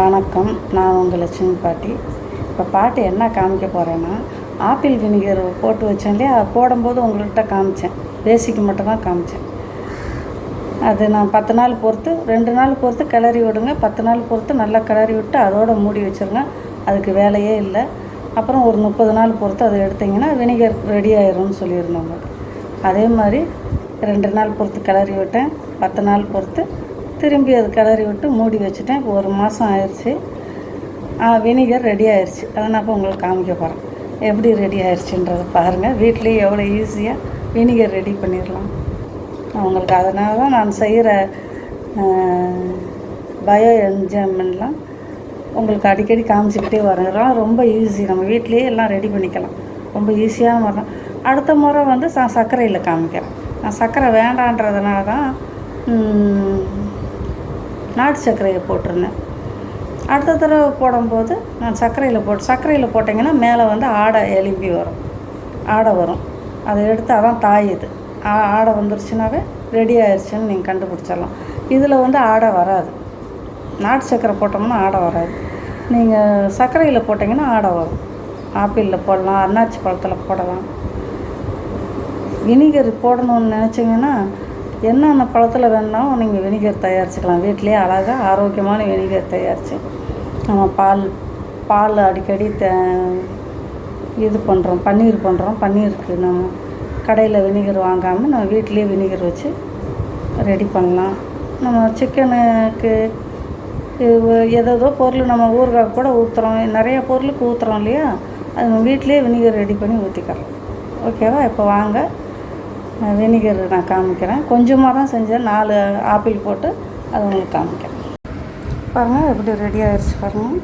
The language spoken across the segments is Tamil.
வணக்கம். நான் உங்கள் லட்சுமி பாட்டி. இப்போ பாட்டு என்ன காமிக்க போகிறேன்னா ஆப்பிள் வினிகர் போட்டு வச்சேன் இல்லையா? அது போடும்போது உங்கள்கிட்ட காமிச்சேன். பேசிக்கு மட்டும் தான் காமிச்சேன். அது நான் பத்து நாள் பொறுத்து ரெண்டு நாள் பொறுத்து கிளறி விடுங்க. பத்து நாள் பொறுத்து நல்லா கிளறி விட்டு அதோடு மூடி வச்சுருங்க. அதுக்கு வேலையே இல்லை. அப்புறம் ஒரு முப்பது நாள் பொறுத்து அதை எடுத்தீங்கன்னா வினிகர் ரெடி ஆயிரும்னு சொல்லியிருந்தோம் அதே மாதிரி ரெண்டு நாள் பொறுத்து கிளறி விட்டேன். பத்து நாள் பொறுத்து திரும்பி அது கிளறி விட்டு மூடி வச்சுட்டேன். இப்போ ஒரு மாதம் ஆயிடுச்சு வினிகர் ரெடி ஆயிடுச்சு அதை நான் இப்போ உங்களுக்கு காமிக்க போகிறேன் எப்படி ரெடி ஆயிடுச்சுன்றதை பாருங்கள் வீட்லேயே எவ்வளோ ஈஸியாக வினிகர் ரெடி பண்ணிடலாம். அவங்களுக்கு அதனால தான் நான் செய்கிற பயோ என்ஜாய்மெண்ட்லாம் உங்களுக்கு அடிக்கடி காமிச்சிக்கிட்டே வரலாம் ரொம்ப ஈஸி நம்ம வீட்லேயே எல்லாம் ரெடி பண்ணிக்கலாம். ரொம்ப ஈஸியாகவும் வரலாம் அடுத்த முறை வந்து நான் சர்க்கரையில் காமிக்கிறேன். நான் சர்க்கரை வேண்டான்றதுனால தான் நாட்டு சர்க்கரையை போட்டிருந்தேன். அடுத்த தடவை போடும்போது நான் சர்க்கரையில் போட்டு சர்க்கரையில் போட்டிங்கன்னா மேலே வந்து ஆடை எலும்பி வரும். ஆடை வரும். அதை எடுத்து அதான் தாயுது ஆ ஆடை வந்துருச்சுனாவே ரெடி ஆயிடுச்சுன்னு நீங்கள் கண்டுபிடிச்சிடலாம். இதில் வந்து ஆடை வராது. நாட்டு சர்க்கரை போட்டோம்னா ஆடை வராது. நீங்கள் சர்க்கரையில் போட்டிங்கன்னா ஆடை வரும். ஆப்பிளில் போடலாம் அன்னாச்சி பழத்தில் போடலாம். வினிகர் போடணும்னு நினச்சிங்கன்னா என்னென்ன பழத்தில் வேணுனாலும் நீங்கள் வினிகர் தயாரிச்சுக்கலாம். வீட்டிலேயே அழகாக ஆரோக்கியமான வினிகர் தயாரித்து நம்ம பால் பால் அடிக்கடி த இது பண்ணுறோம் பன்னீர் பண்ணுறோம் பன்னீருக்கு நம்ம கடையில் வினிகர் வாங்காமல் நம்ம வீட்டிலேயே வினிகர் வச்சு ரெடி பண்ணலாம். நம்ம சிக்கனுக்கு ஏதேதோ பொருள் நம்ம ஊறுகாய் கூட ஊற்றுறோம் நிறைய பொருளுக்கு ஊற்றுறோம் இல்லையா? அது நம்ம வீட்டிலேயே வினிகர் ரெடி பண்ணி ஊற்றிக்கிறோம் ஓகேவா இப்போ வாங்க. வினிகர் நான் காமிக்கிறேன். கொஞ்சமாக தான் செஞ்சேன். நாலு ஆப்பிள் போட்டு அது உங்களுக்கு காமிக்கிறேன். பாருங்கள் எப்படி ரெடி ஆயிடுச்சு பாருங்கள்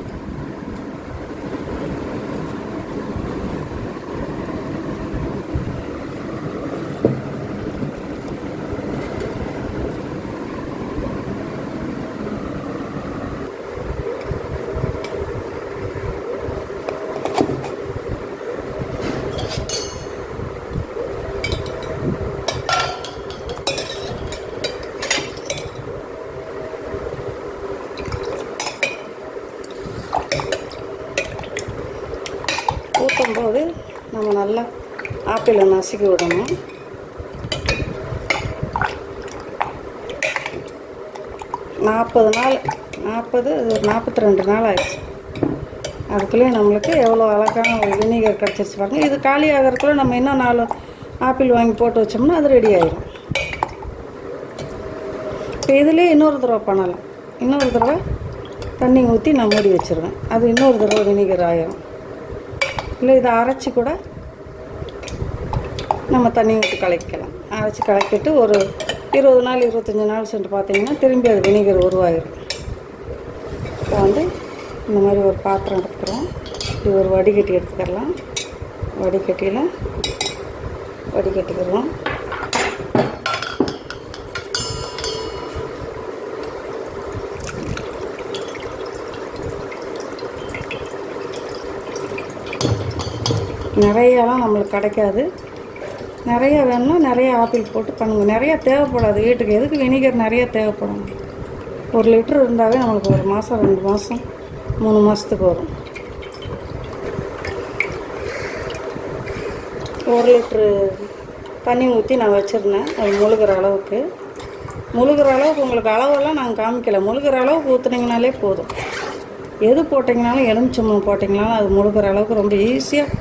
ஊற்றும்போது நம்ம நல்லா ஆப்பிளை நசுக்கி விடணும். நாற்பது நாள் நாற்பது ஒரு நாற்பத்தி ரெண்டு நாள் ஆயிடுச்சு. அதுக்குள்ளே நம்மளுக்கு எவ்வளோ அழகான ஒரு வினிகர் கிடச்சிருச்சு பாருங்கள் இது காலி ஆகிறதுக்குள்ளே நம்ம இன்னும் நாலு ஆப்பிள் வாங்கி போட்டு வச்சோம்னா அது ரெடி ஆகிடும் இப்போ இதுலேயே இன்னொரு தடவை பண்ணலாம். இன்னொரு தடவை தண்ணி ஊற்றி நான் மூடி வச்சுருவேன். அது இன்னொரு தடவை வினிகர் ஆயிரும். இல்லை இதை அரைச்சி கூட நம்ம தண்ணி விட்டு கலக்கலாம் அரைச்சி கலக்கிட்டு ஒரு இருபது நாள் இருபத்தஞ்சி நாள் சென்று பார்த்தீங்கன்னா திரும்பி அது வினிகர் உருவாகிடும் இப்போ வந்து இந்த மாதிரி ஒரு பாத்திரம் எடுத்துக்கிறோம். இது ஒரு வடிகட்டி எடுத்துக்கலாம். வடிகட்டியில் வடிகட்டிக்கிறோம். நிறையாலாம் நம்மளுக்கு கிடைக்காது. நிறைய வேணும்னா நிறைய ஆப்பிள் போட்டு பண்ணுங்கள் நிறையா தேவைப்படாது வீட்டுக்கு. எதுக்கு வினிகர் நிறையா தேவைப்படும்? ஒரு லிட்டர் இருந்தாவே நம்மளுக்கு ஒரு மாதம் ரெண்டு மாதம் மூணு மாதத்துக்கு வரும். ஒரு லிட்ரு தண்ணி ஊற்றி நான் வச்சுருந்தேன். அது முழுகிற அளவுக்கு. முழுகிற அளவுக்கு உங்களுக்கு அளவெல்லாம் நாங்கள் காமிக்கல. முழுகிற அளவுக்கு ஊற்றுனீங்கனாலே போதும். எது போட்டிங்கனாலும் எலுமிச்சம்பழம் போட்டிங்கனாலும் அது முழுகிற அளவுக்கு ரொம்ப ஈஸியாக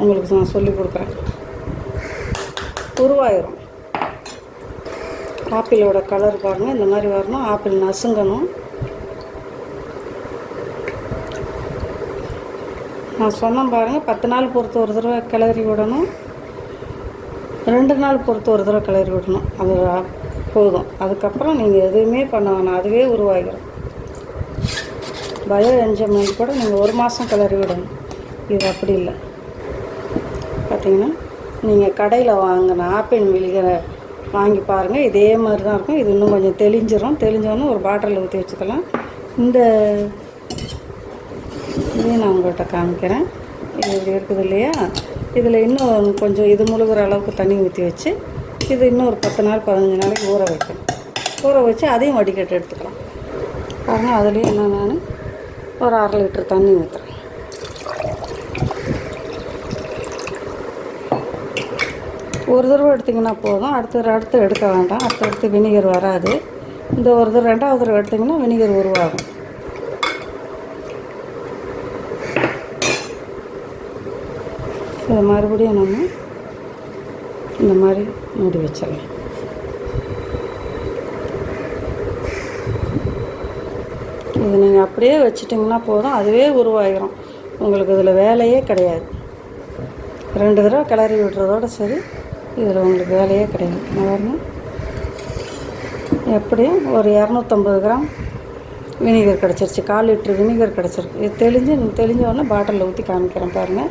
உங்களுக்கு நான் சொல்லி கொடுக்குறேன். உருவாயிரும். ஆப்பிளோட கலர் பாருங்கள் இந்த மாதிரி வரணும். ஆப்பிள் நசுங்கணும். நான் சொன்னேன் பாருங்கள் பத்து நாள் பொறுத்து ஒரு தடவை கிளறி விடணும். ரெண்டு நாள் பொறுத்து ஒரு தடவை கிளறி விடணும். அது போதும். அதுக்கப்புறம் நீங்கள் எதுவுமே பண்ண வேணாம். அதுவே உருவாகிடும் பயோ என்ஜாய்மெண்ட் கூட நீங்கள் ஒரு மாதம் கிளறி விடணும். இது அப்படி இல்லை. பார்த்தீங்கன்னா நீங்கள் கடையில் வாங்கின ஆப்பிள் விழிகளை வாங்கி பாருங்கள் இதே மாதிரி தான் இருக்கும். இது இன்னும் கொஞ்சம் தெளிஞ்சிடும் தெளிஞ்சோன்னு ஒரு பாட்டிலில் ஊற்றி வச்சுக்கலாம். இந்த இதையும் நான் உங்கள்கிட்ட காமிக்கிறேன். இது இப்படி இருக்குது இல்லையா? இதில் இன்னும் கொஞ்சம் இது முழுகிற அளவுக்கு தண்ணி ஊற்றி வச்சு இது இன்னும் ஒரு பத்து நாள் பதினஞ்சு நாளைக்கு ஊற வைக்கணும். ஊற வச்சு அதையும் வடிகட்டு எடுத்துக்கலாம். பாருங்கள் அதுலேயும் என்ன நான் ஒரு அரை லிட்டர் தண்ணி ஊற்றுறேன் ஒரு தடவை எடுத்திங்கன்னா போதும். அடுத்த அடுத்து எடுக்க வேண்டாம். அடுத்த அடுத்து வினிகர் வராது. இந்த ஒரு தடவை ரெண்டாவது தடவை எடுத்திங்கன்னா வினிகர் உருவாகும். இதை மறுபடியும் நம்ம இந்த மாதிரி மூடி வச்சிடலாம். இது நீங்கள் அப்படியே வச்சிட்டிங்கன்னா போதும். அதுவே உருவாகிரும் உங்களுக்கு இதில் வேலையே கிடையாது. ரெண்டு தடவை கிளறி விடுறதோட சரி. இதில் உங்களுக்கு வேலையே கிடையாது. நான் எப்படியும் ஒரு இரநூத்தம்பது கிராம் வினிகர் கிடச்சிருச்சு. கால் லிட்ரு வினிகர் கிடச்சிருக்கு. இது தெளிஞ்சு தெளிஞ்ச உடனே பாட்டிலில் ஊற்றி காமிக்கிறேன் பாருங்கள்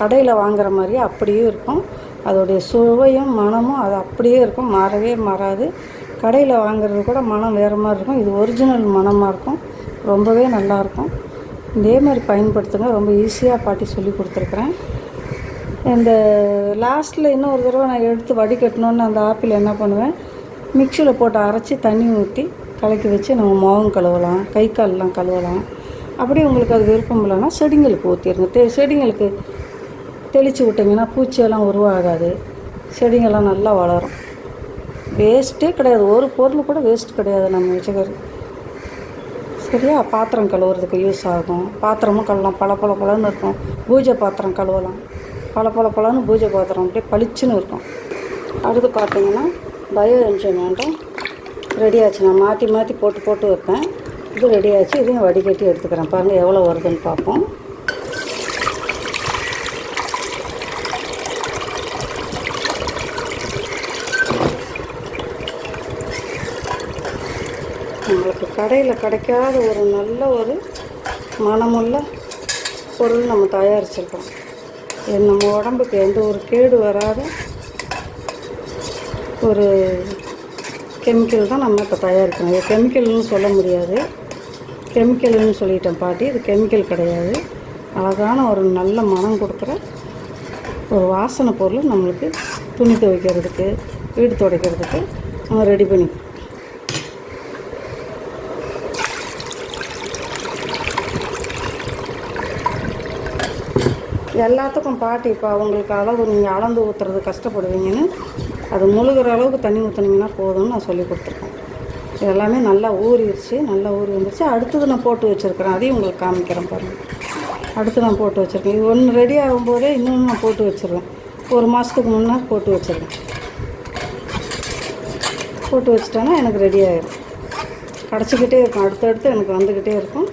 கடையில் வாங்குற மாதிரியே அப்படியே இருக்கும். அதோடைய சுவையும் மனமும் அது அப்படியே இருக்கும். மாறவே மாறாது. கடையில் வாங்குறது கூட மனம் வேறு மாதிரி இருக்கும். இது ஒரிஜினல் மனமாக இருக்கும். ரொம்பவே நல்லாயிருக்கும் இதே மாதிரி பயன்படுத்துங்க. ரொம்ப ஈஸியாக பாட்டி சொல்லி கொடுத்துருக்குறேன். இந்த uh, லாஸ்ட்டில் இன்னொரு தடவை நான் எடுத்து வடிகட்டணுன்னு அந்த ஆப்பிள் என்ன பண்ணுவேன்? மிக்சியில் போட்டு அரைச்சி தண்ணி ஊற்றி கலக்கி வச்சு நம்ம முகம் கழுவலாம். கை கால்லாம் கழுவலாம். அப்படியே உங்களுக்கு அது விருப்பம் இல்லைன்னா செடிங்களுக்கு ஊற்றிடுங்க தெ செடிங்களுக்கு தெளித்து விட்டிங்கன்னா பூச்சியெல்லாம் உருவாகாது. செடிங்கள்லாம் நல்லா வளரும். வேஸ்ட்டே கிடையாது. ஒரு பொருள் கூட வேஸ்ட் கிடையாது நம்ம வச்சுக்கிறது. சரியா? பாத்திரம் கழுவுறதுக்கு யூஸ் ஆகும். பாத்திரமும் கழுவலாம். பல பல பழன்னு இருக்கும். பூஜை பாத்திரம் கழுவலாம். பல பல பழம்னு பூஜை பாத்திரம் அப்படியே பளிச்சுன்னு இருக்கும். அடுத்து பார்த்தீங்கன்னா பயோ என்ஜாய்மெண்ட்டும் ரெடி ஆச்சு. நான் மாற்றி மாற்றி போட்டு போட்டு வைப்பேன். இது ரெடி ஆச்சு. இதையும் வடிகட்டி எடுத்துக்கிறேன். பாருங்கள் எவ்வளோ வருதுன்னு பார்ப்போம். நம்மளுக்கு கடையில் கிடைக்காத ஒரு நல்ல ஒரு மனமுள்ள பொருள் நம்ம தயாரிச்சிருக்கோம். நம்ம உடம்புக்கு எந்த ஒரு கேடு வராத ஒரு கெமிக்கல் தான் நம்ம இப்போ தயாரிக்கணும். இது கெமிக்கல்னு சொல்ல முடியாது. கெமிக்கல்னு சொல்லிட்டேன் பாட்டி. இது கெமிக்கல் கிடையாது. அழகான ஒரு நல்ல மனம் கொடுக்குற ஒரு வாசனை பொருள் நம்மளுக்கு துணி துவைக்கிறதுக்கு வீடு துடைக்கிறதுக்கு நம்ம ரெடி பண்ணி எல்லாத்துக்கும் பாட்டி இப்போ அவங்களுக்கு அளவு நீங்கள் அளந்து ஊற்றுறது கஷ்டப்படுவீங்கன்னு அது முழுகிற அளவுக்கு தண்ணி ஊற்றுனீங்கன்னா போதும்னு நான் சொல்லி கொடுத்துருக்கேன். இது எல்லாமே நல்லா ஊறிடுச்சு நல்லா ஊறி வந்துருச்சு. அடுத்தது நான் போட்டு வச்சுருக்கிறேன். அதையும் உங்களுக்கு காமிக்கிறேன் பாருங்கள் அடுத்து நான் போட்டு வச்சுருக்கேன். இது ஒன்று ரெடி ஆகும்போதே இன்னொன்று நான் போட்டு வச்சுருவேன். ஒரு மாதத்துக்கு முன்னே போட்டு வச்சுருவேன் போட்டு வச்சிட்டேன்னா எனக்கு ரெடி ஆகிடும் கிடச்சிக்கிட்டே இருக்கும். அடுத்தடுத்து எனக்கு வந்துக்கிட்டே இருக்கும்.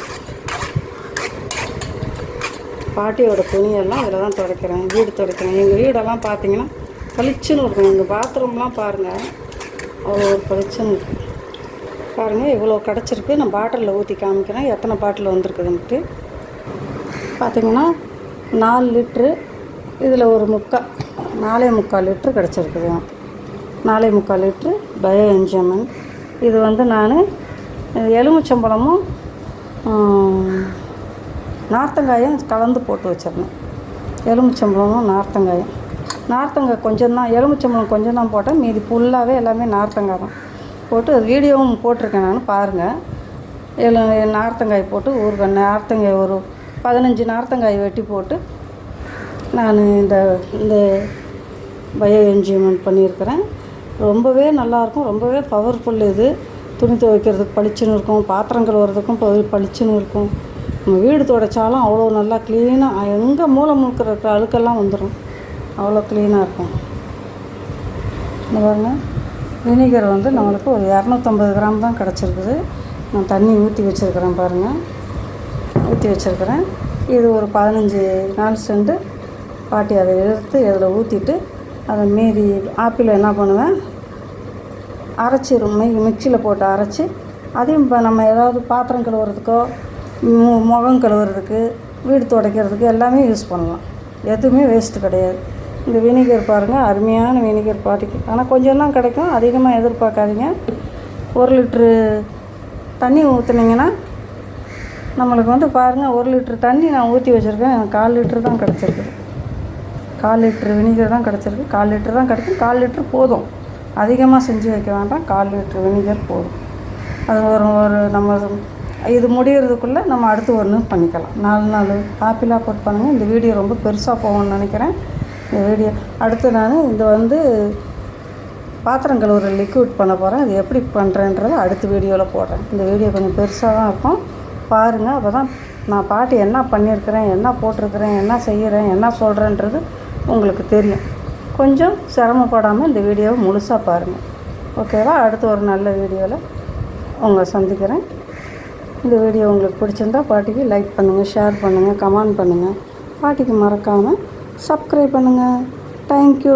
பாட்டியோட துணியெல்லாம் இதில் தான் துடைக்கிறேன் வீடு துடைக்கிறேன். எங்கள் வீடெல்லாம் பார்த்தீங்கன்னா பளிச்சுன்னு இருக்கும். எங்கள் பாத்ரூம்லாம் பாருங்கள் அவ்வளோ ஒரு பளிச்சுன்னு இருக்கும் பாருங்கள் இவ்வளோ கிடச்சிருக்கு. நான் பாட்டிலில் ஊற்றி காமிக்கிறேன். எத்தனை பாட்டில் வந்திருக்குதுன்ட்டு. பார்த்தீங்கன்னா நாலு லிட்ரு இதில் ஒரு முக்கால் நாலே முக்கால் லிட்ரு கிடச்சிருக்குது நாலே முக்கால் லிட்ரு பயோ என்ஜாமன். இது வந்து நான் எலுமிச்சம்பழமும் நார்த்தங்காயும் கலந்து போட்டு வச்சிருந்தேன் எலுமிச்சம்பழமும் நார்த்தங்காயும். நார்த்தங்காய் கொஞ்சம் தான் எலுமிச்சம்பழம் கொஞ்சம் தான் போட்டேன் மீதி ஃபுல்லாகவே எல்லாமே நார்த்தங்காய் தான். போட்டு வீடியோவும் போட்டிருக்கேன் நான் பாருங்கள் எலு நார்த்தங்காய் போட்டு ஊறுகாய் நார்த்தங்காய் ஒரு பதினஞ்சு நார்த்தங்காய் வெட்டி போட்டு நான் இந்த இந்த பயோ என்ஜிமெண்ட் பண்ணியிருக்கிறேன். ரொம்பவே நல்லாயிருக்கும் ரொம்பவே பவர்ஃபுல் இது. துணி துவைக்கிறதுக்கு பளிச்சுன்னு இருக்கும் பாத்திரம் கழுவுறதுக்கும் பளிச்சுன்னு இருக்கும். நம்ம வீடு துடைச்சாலும் அவ்வளோ நல்லா க்ளீனாக எங்கே மூளை முழுக்கிற அழுக்கெல்லாம் வந்துடும் அவ்வளோ க்ளீனாக இருக்கும். இந்த பாருங்க. வினிகர் வந்து நம்மளுக்கு ஒரு இரநூத்தம்பது கிராம் தான் கிடச்சிருக்குது. நான் தண்ணி ஊற்றி வச்சுருக்கிறேன் பாருங்கள் ஊற்றி வச்சுருக்கிறேன். இது ஒரு பதினஞ்சு நாள் செண்டு. பாட்டி அதை எடுத்து இதில் ஊற்றிட்டு அதை மீதி ஆப்பிள் என்ன பண்ணுவேன்? அரைச்சிரும் மிக்சியில் போட்டு அரைச்சி அதையும் இப்போ நம்ம ஏதாவது பாத்திரம் கழுவுறதுக்கோ முகம் கழுவுறதுக்கு வீடு துடைக்கிறதுக்கு எல்லாமே யூஸ் பண்ணலாம். எதுவுமே வேஸ்ட்டு கிடையாது. இந்த வினிகர் பாருங்கள் அருமையான வினிகர் பாட்டிக்கு. ஆனால் கொஞ்சம் தான் கிடைக்கும். அதிகமாக எதிர்பார்க்காதீங்க. ஒரு லிட்ரு தண்ணி ஊற்றுனீங்கன்னா நம்மளுக்கு வந்து பாருங்கள் ஒரு லிட்ரு தண்ணி நான் ஊற்றி வச்சுருக்கேன். எனக்கு கால் லிட்ரு தான் கிடச்சிருக்கு. கால் லிட்ரு வினிகர் தான் கிடச்சிருக்கு. கால் லிட்ரு தான் கிடைக்கும். கால் லிட்ரு போதும். அதிகமாக செஞ்சு வைக்க வேண்டாம். கால் லிட்ரு வினிகர் போதும். அது ஒரு ஒரு நம்ம இது முடியறதுக்குள்ளே நம்ம அடுத்து ஒன்று பண்ணிக்கலாம். நாலு நாலு ஆப்பிளாக போட்டு பண்ணுங்கள் இந்த வீடியோ ரொம்ப பெருசாக போகும்னு நினைக்கிறேன். இந்த வீடியோ அடுத்து நான் இது வந்து பாத்திரம் கழுவுற லிக்விட் பண்ண போகிறேன் அது எப்படி பண்ணுறேன்றதை அடுத்த வீடியோவில் போடுறேன். இந்த வீடியோ கொஞ்சம் பெருசாக தான் இருக்கும். பாருங்கள் அப்போ தான் நான் பாட்டு என்ன பண்ணியிருக்கிறேன் என்ன போட்டிருக்கிறேன் என்ன செய்கிறேன் என்ன சொல்கிறேன்றது உங்களுக்கு தெரியும். கொஞ்சம் சிரமப்படாமல் இந்த வீடியோவை முழுசாக பாருங்கள் ஓகேவா அடுத்து ஒரு நல்ல வீடியோவில் உங்களை சந்திக்கிறேன். இந்த வீடியோ உங்களுக்கு பிடிச்சிருந்தா பாட்டிக்கு லைக் பண்ணுங்கள் ஷேர் பண்ணுங்கள் கமெண்ட் பண்ணுங்கள் பாட்டிக்கு மறக்காமல் சப்ஸ்கிரைப் பண்ணுங்கள் தேங்க்யூ